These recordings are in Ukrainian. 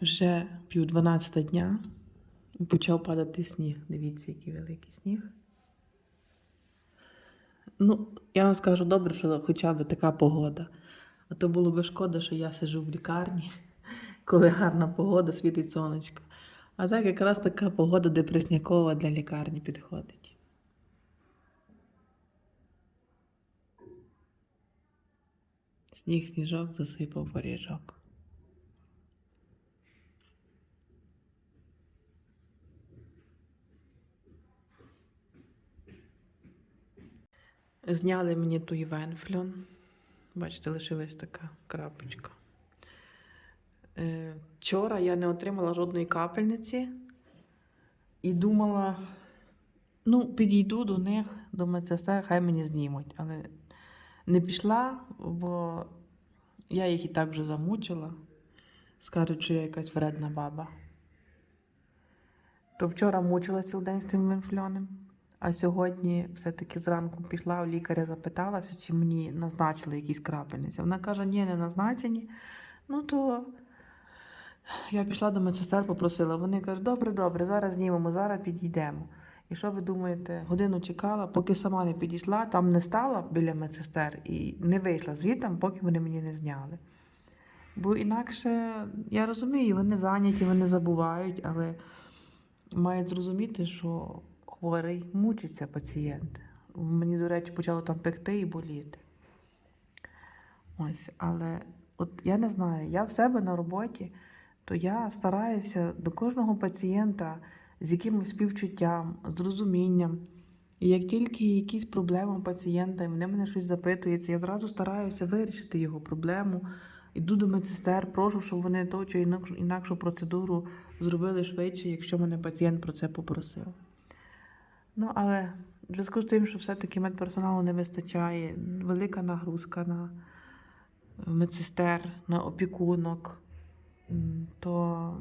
Вже пів 12 дня і почав падати сніг. Дивіться, який великий сніг. Ну, я вам скажу добре, що хоча б така погода. А то було би шкода, що я сиджу в лікарні, коли гарна погода, світить сонечко. А так якраз така погода депреснякова для лікарні підходить. Сніг сніжок засипав поріжок. Зняли мені той венфльон. Бачите, лишилась така крапочка. Е, Вчора я не отримала жодної капельниці і думала, ну, підійду до них, до медсестер, хай мені знімуть. Але не пішла, бо я їх і так вже замучила. Скажуть, що я якась вредна баба. То вчора мучила цілий день з тим венфльоном. А сьогодні все-таки зранку пішла у лікаря, запиталася, чи мені назначили якісь крапельниці. Вона каже, ні, не назначені. Ну то я пішла до медсестер, попросила. Вони кажуть, добре, добре, зараз знімемо, зараз підійдемо. І що ви думаєте, годину чекала, поки сама не підійшла, там не стала біля медсестер і не вийшла звідти, поки вони мені не зняли. Бо інакше я розумію, вони зайняті, вони забувають, але мають зрозуміти, що хворий мучиться пацієнт. Мені, до речі, почало там пекти і боліти. Ось, але от я не знаю, я в себе на роботі, то я стараюся до кожного пацієнта з якимось співчуттям, з розумінням. І як тільки якісь проблеми у пацієнта, і вони мене щось запитуються, я зразу стараюся вирішити його проблему. Йду до медсестер, прошу, щоб вони ту чи інакшу процедуру зробили швидше, якщо мене пацієнт про це попросив. Ну, але в зв'язку з тим, що все-таки медперсоналу не вистачає, велика нагрузка на медсестер, на опікунок, то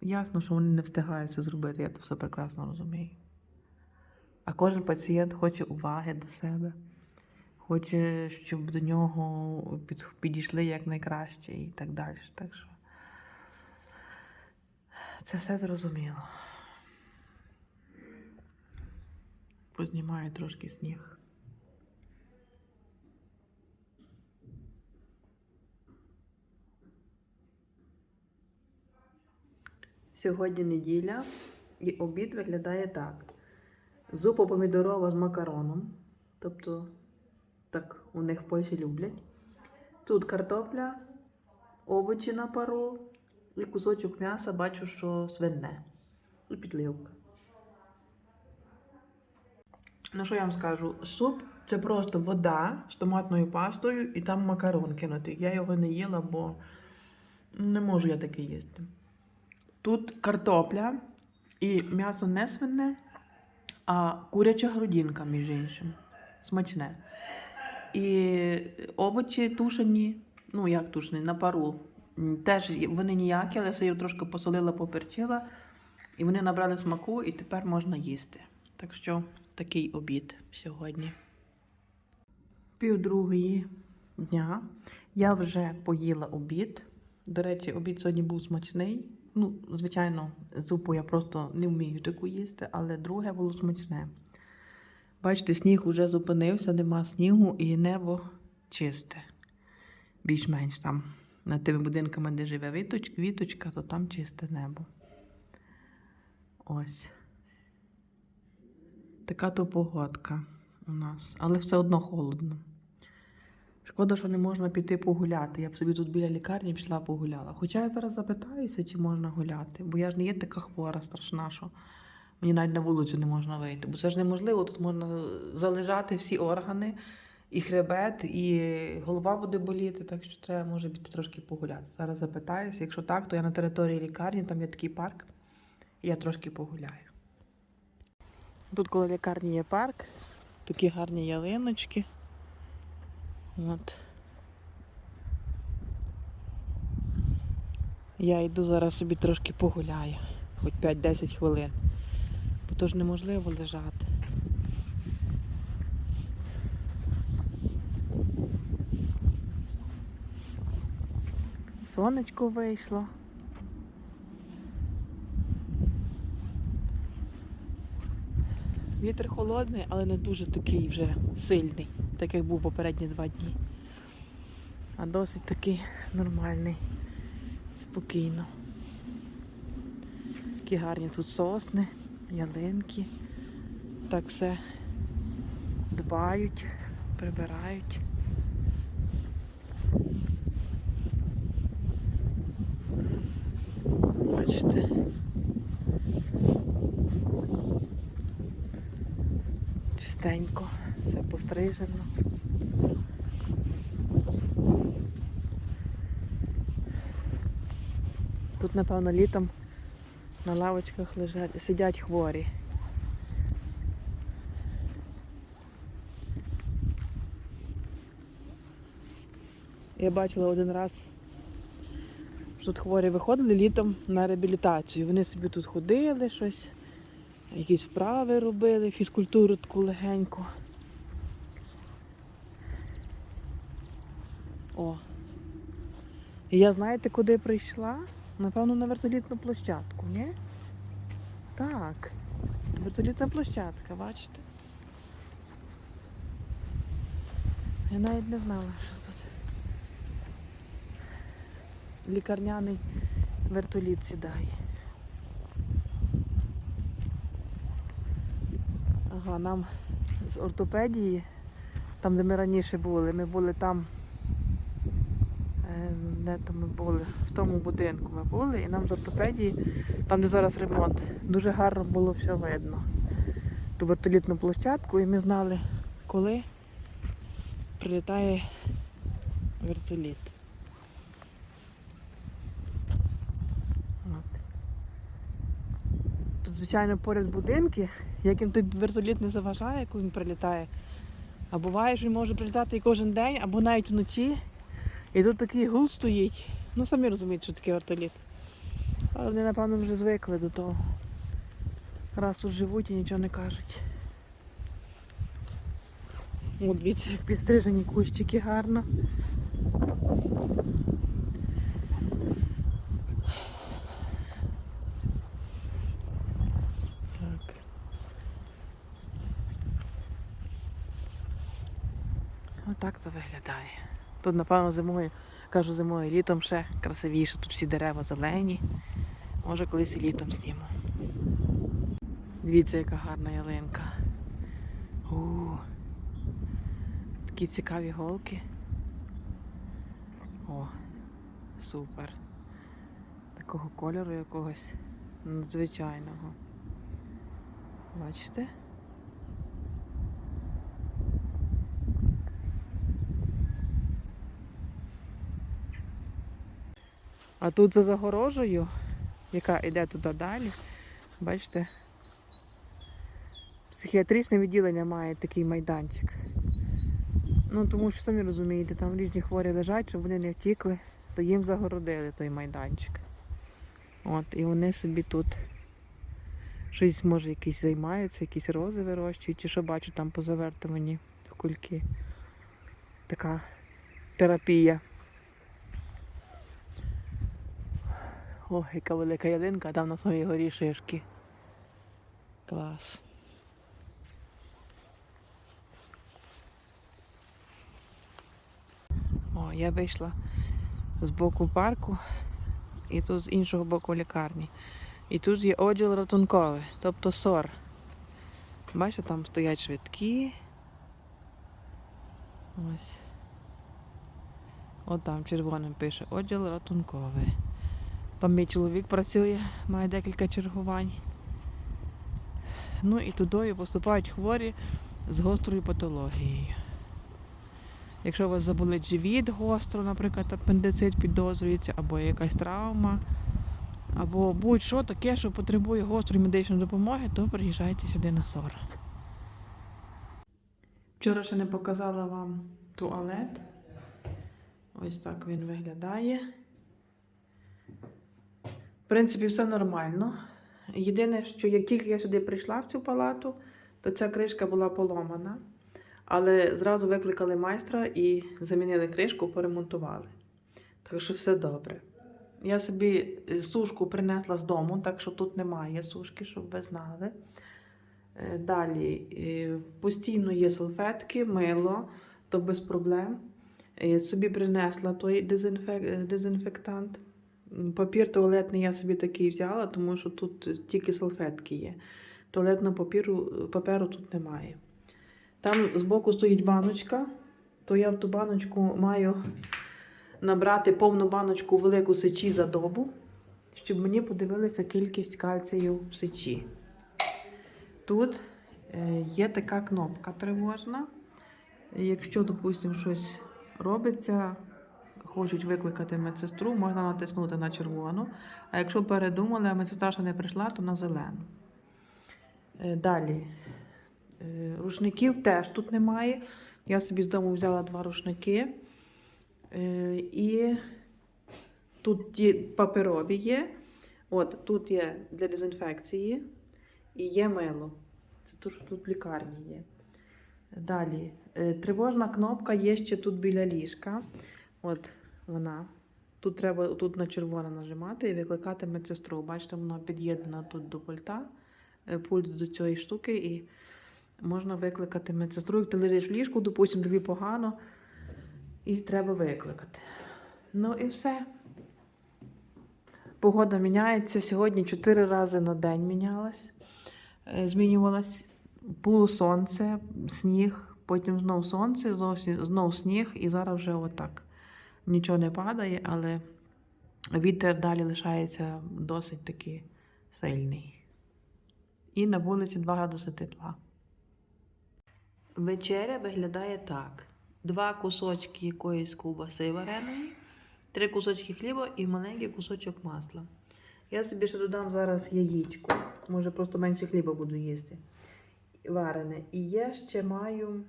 ясно, що вони не встигають це зробити, я це все прекрасно розумію. А кожен пацієнт хоче уваги до себе, хоче, щоб до нього під- підійшли якнайкраще і так далі. Так що це все зрозуміло. Познімаю трошки сніг. Сьогодні неділя і обід виглядає так: зупа помідорова з макароном. Тобто, так у них в Польщі люблять. Тут картопля, овочі на пару і кусочок м'яса, бачу, що свине. І підливка. Ну, що я вам скажу? Суп це просто вода з томатною пастою і там макарон кинути. Я його не їла, бо не можу я таке їсти. Тут картопля і м'ясо не свине, а куряча грудинка, між іншим. Смачне. І овочі тушені, ну як тушені, на пару. Теж вони ніякі, але все я трошки посолила, поперчила. І вони набрали смаку, і тепер можна їсти. Так що такий обід сьогодні. Пів другої дня я вже поїла обід. До речі, обід сьогодні був смачний. Ну, звичайно, зупу я просто не вмію таку їсти, але друге було смачне. Бачите, сніг уже зупинився, нема снігу і небо чисте. Більш-менш там над тими будинками, де живе віточка, то там чисте небо. Ось. Така то погодка у нас, але все одно холодно. Шкода, що не можна піти погуляти. Я б собі тут біля лікарні пішла погуляла. Хоча я зараз запитаюся, чи можна гуляти, бо я ж не є така хвора, страшна, що мені навіть на вулицю не можна вийти. Бо це ж неможливо, тут можна залежати всі органи, і хребет, і голова буде боліти, так що треба може піти трошки погуляти. Зараз запитаюся, якщо так, то я на території лікарні, там є такий парк, і я трошки погуляю. Тут коло лікарні є парк, такі гарні ялиночки. От. Я йду зараз собі трошки погуляю, хоч 5-10 хвилин. Бо то ж неможливо лежати. Сонечко вийшло. Вітер холодний, але не дуже такий вже сильний, так як був попередні два дні. А досить такий нормальний, спокійно. Такі гарні тут сосни, ялинки. Так все дбають, прибирають. Бачите. Чистенько, все пострижено. Тут, напевно, літом на лавочках лежать, сидять хворі. Я бачила один раз, що тут хворі виходили літом на реабілітацію. Вони собі тут ходили щось, якісь вправи робили, фізкультуру таку легеньку. О. І я знаєте, куди прийшла? Напевно, на вертолітну площадку, ні? Так. Вертолітна площадка, бачите? Я навіть не знала, що тут. Лікарняний вертоліт сідає. Ага, нам з ортопедії, там де ми раніше були, ми були там, е, де то ми були, в тому будинку ми були, і нам з ортопедії, там де зараз ремонт, дуже гарно було все видно. Ту вертолітну площадку, і ми знали, коли прилітає вертоліт. От. Тут, звичайно, поряд будинки, яким тут вертоліт не заважає, коли він прилітає. А буває, що він може прилітати і кожен день, або навіть вночі. І тут такий гул стоїть. Ну, самі розумієте, що таке вертоліт. Але вони, напевно, вже звикли до того. Раз тут живуть і нічого не кажуть. О, дивіться, як підстрижені кущики гарно. Так. Отак це виглядає. Тут, напевно, зимою, кажу зимою, літом ще красивіше, тут всі дерева зелені. Може колись і літом зніму. Дивіться, яка гарна ялинка. У, такі цікаві голки. О, супер. Такого кольору якогось надзвичайного. Бачите? А тут за загорожею, яка йде туди далі, бачите, психіатричне відділення має такий майданчик. Ну, тому що самі розумієте, там різні хворі лежать, щоб вони не втікли, то їм загородили той майданчик. От, і вони собі тут щось, може, якісь займаються, якісь рози вирощують, чи що бачу там по завертуванні в кульки. Така терапія. О, яка велика ялинка, там на самій горі шишки. Клас. О, я вийшла з боку парку і тут з іншого боку лікарні. І тут є оділ ратунковий, тобто СОР. Бачите, там стоять швидкі. Ось. От там червоним пише оділ ратунковий. Там мій чоловік працює, має декілька чергувань. Ну і туди поступають хворі з гострою патологією. Якщо у вас заболить живіт гостро, наприклад, апендицит підозрюється, або якась травма, або будь-що таке, що потребує гострої медичної допомоги, то приїжджайте сюди на СОР. Вчора ще не показала вам туалет. Ось так він виглядає. В принципі, все нормально. Єдине, що як тільки я сюди прийшла в цю палату, то ця кришка була поломана. Але зразу викликали майстра і замінили кришку, поремонтували. Так що все добре. Я собі е, сушку принесла з дому, так що тут немає сушки, щоб ви знали. Е, Далі е, постійно є салфетки, мило, то без проблем. Собі принесла той дезінфек... дезінфектант. Папір туалетний я собі такий взяла, тому що тут тільки салфетки є. Туалетного папіру, паперу тут немає. Там збоку стоїть баночка, то я в ту баночку маю набрати повну баночку велику сечі за добу, щоб мені подивилися кількість кальцію в сечі. Тут е, є така кнопка тривожна. Якщо, допустимо, щось робиться, хочуть викликати медсестру, можна натиснути на червону. А якщо передумали, а медсестра ще не прийшла, то на зелену. Е, Далі. Е, Рушників теж тут немає. Я собі з дому взяла два рушники. Е, І тут ті паперові є. От тут є для дезінфекції і є мило. Це те, що тут в лікарні є. Далі. Тривожна кнопка є ще тут біля ліжка. От вона. Тут треба тут на червоне нажимати і викликати медсестру. Бачите, вона під'єднана тут до пульта, е, пульт до цієї штуки, і можна викликати медсестру. Як ти лежиш в ліжку, допустимо, тобі погано, і треба викликати. Ну і все. Погода міняється. Сьогодні 4 рази на день мінялась. Е, Змінювалась полусонце, сніг, потім знов сонце, знов, знов сніг, і зараз вже отак. Нічого не падає, але вітер далі лишається досить таки сильний. І на вулиці 2 градуси тепла. Вечеря виглядає так: два кусочки якоїсь ковбаси вареної, три кусочки хліба і маленький кусочок масла. Я собі ще додам зараз яєчко. Може, просто менше хліба буду їсти. Варене. І я ще маю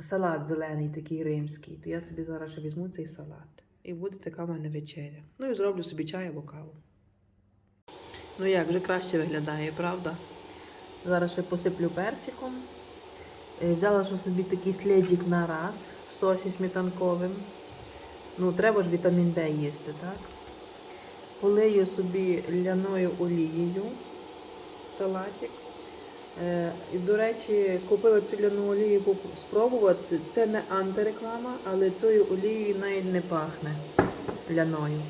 салат зелений, такий римський. То я собі зараз ще візьму цей салат. І буде така в мене вечеря. Ну і зроблю собі чай або каву. Ну як, вже краще виглядає, правда? Зараз ще посиплю перчиком. Е, Взяла що собі такий слідчик на раз в сосі сметанковим. Ну, треба ж вітамін Д їсти, так? Полию собі ляною олією салатик. Е, і, до речі, купила цю олію спробувати. Це не антиреклама, але цією олією навіть не пахне ляною.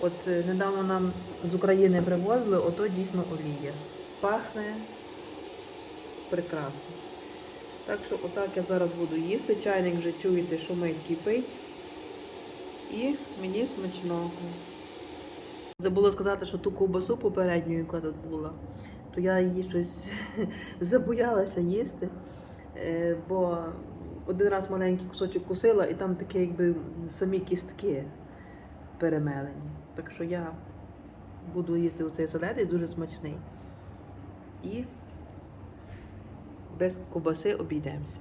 От е, недавно нам з України привозили, ото дійсно олія. Пахне прекрасно. Так що отак я зараз буду їсти. Чайник вже чуєте, шумить, кипить. І мені смачного. Забула сказати, що ту ковбасу попередню, яка тут була, то я її щось забоялася їсти. Е, Бо один раз маленький кусочок кусила, і там такі якби самі кістки перемелені. Так що я буду їсти оцей соледий, дуже смачний. І без ковбаси обійдемося.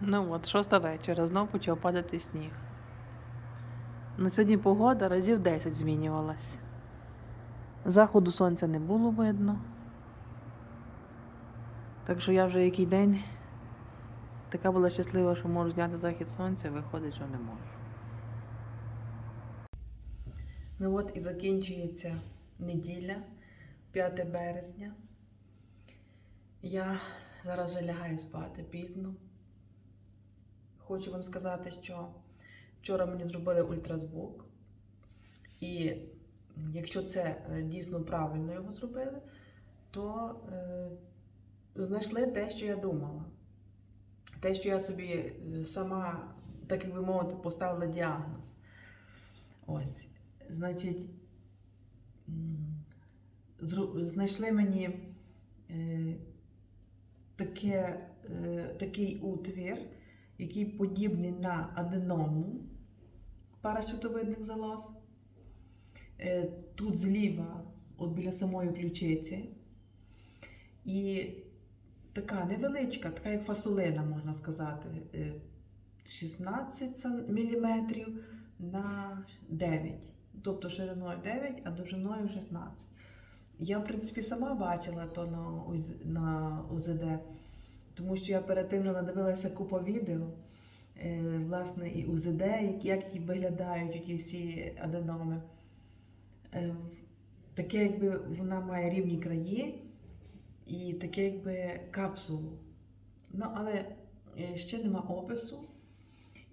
Ну от, шоста вечора, знов почав падати сніг. На сьогодні погода разів 10 змінювалась. Заходу сонця не було видно. Так що я вже який день така була щаслива, що можу зняти захід сонця, виходить, що не можу. Ну от і закінчується неділя, 5 березня. Я зараз вже лягаю спати пізно. Хочу вам сказати, що вчора мені зробили ультразвук. І якщо це е, дійсно правильно його зробили, то е, знайшли те, що я думала. Те, що я собі е, сама, так як би мовити, поставила діагноз. Ось, значить, знайшли мені е, таке, е, такий утвір, який подібний на аденому паращитовидних залоз. Е, Тут зліва, от біля самої ключиці. І така невеличка, така як фасолина, можна сказати, е, 16 мм на 9. Тобто шириною 9, а довжиною 16. Я, в принципі, сама бачила то на, УЗ- на УЗД, тому що я перед тим надивилася купу відео, е, власне, і УЗД, як ті виглядають ті всі аденоми. Е, таке, якби вона має рівні краї, і таке якби капсулу. Ну, але е, ще нема опису.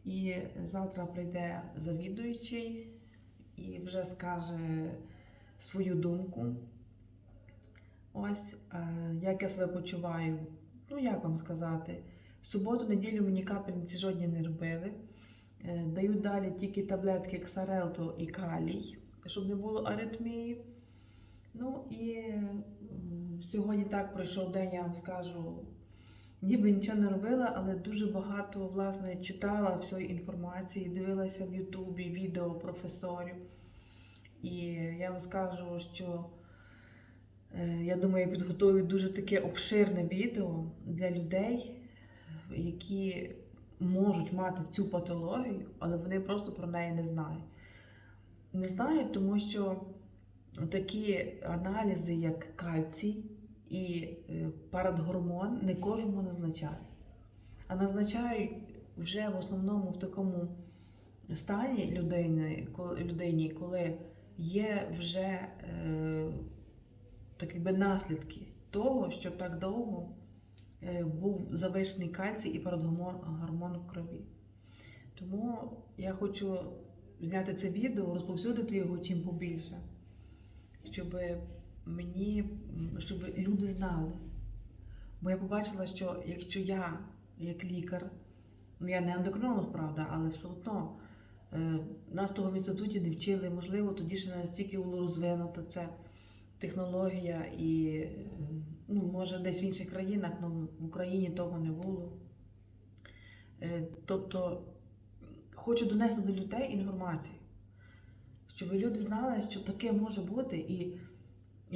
І завтра прийде завідуючий і вже скаже свою думку. Ось е, як я себе почуваю. Ну, як вам сказати, суботу, неділю мені капельниці жодні не робили. Е, Дають далі тільки таблетки Ксарелто і калій, щоб не було аритмії. Ну і сьогодні так пройшов день, я вам скажу, ніби нічого не робила, але дуже багато власне читала всієї інформації, дивилася в Ютубі відео професорів. І я вам скажу, що е, я думаю, підготую дуже таке обширне відео для людей, які можуть мати цю патологію, але вони просто про неї не знають. Не знають, тому що такі аналізи, як кальцій і е, парадгормон, не кожному назначають. А назначають вже в основному в такому стані людини, людині, коли є вже е, так якби наслідки того, що так довго е, був завищений кальцій і парадгормон гормон в крові. Тому я хочу зняти це відео, розповсюдити його чим побільше, щоб мені, щоб люди знали. Бо я побачила, що якщо я, як лікар, ну я не ендокринолог, правда, але все одно е, нас того в інституті не вчили, можливо, тоді ще настільки було розвинуто це технологія, і ну, може десь в інших країнах, але в Україні того не було. Е, Тобто хочу донести до людей інформацію, щоб люди знали, що таке може бути, і,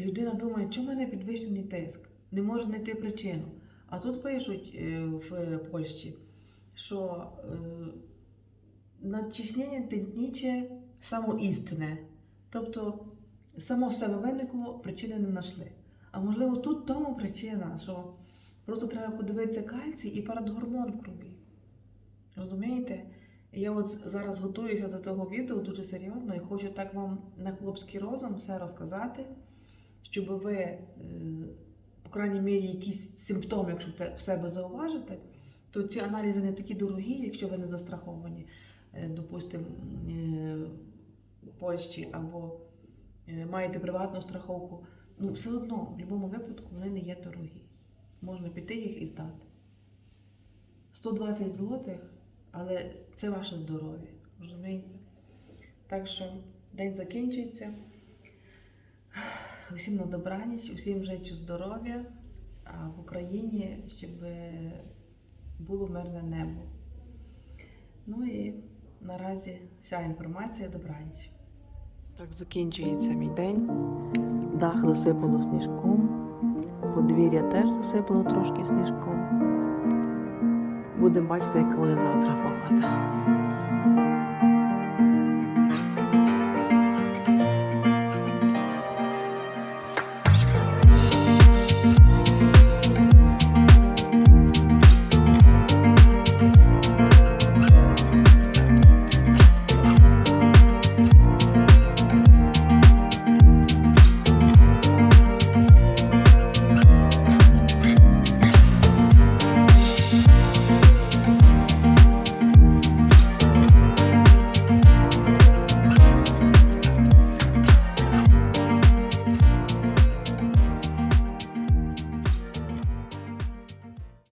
людина думає, чому в мене підвищений тиск, не може знайти причину. А тут пишуть е, в Польщі, що е, надчиснення тендніче самоістине. Тобто само себе виникло, причини не знайшли. А можливо, тут тому причина, що просто треба подивитися кальцій і парадгормон в крові. Розумієте? Я от зараз готуюся до того відео дуже серйозно і хочу так вам на хлопський розум все розказати, щоб ви, е, по крайній мірі, якісь симптоми, якщо в себе зауважите, то ці аналізи не такі дорогі, якщо ви не застраховані, е, допустимо, е, в Польщі або е, маєте приватну страховку. Ну, все одно, в будь-якому випадку, вони не є дорогі. Можна піти їх і здати. 120 злотих, але це ваше здоров'я. Розумієте? Так що день закінчується. Усім на добраніч, усім життю здоров'я, а в Україні, щоб було мирне небо. Ну і наразі вся інформація добраніч. Так закінчується мій день. Дах засипало сніжком, подвір'я теж засипало трошки сніжком. Будемо бачити, як буде завтра погода.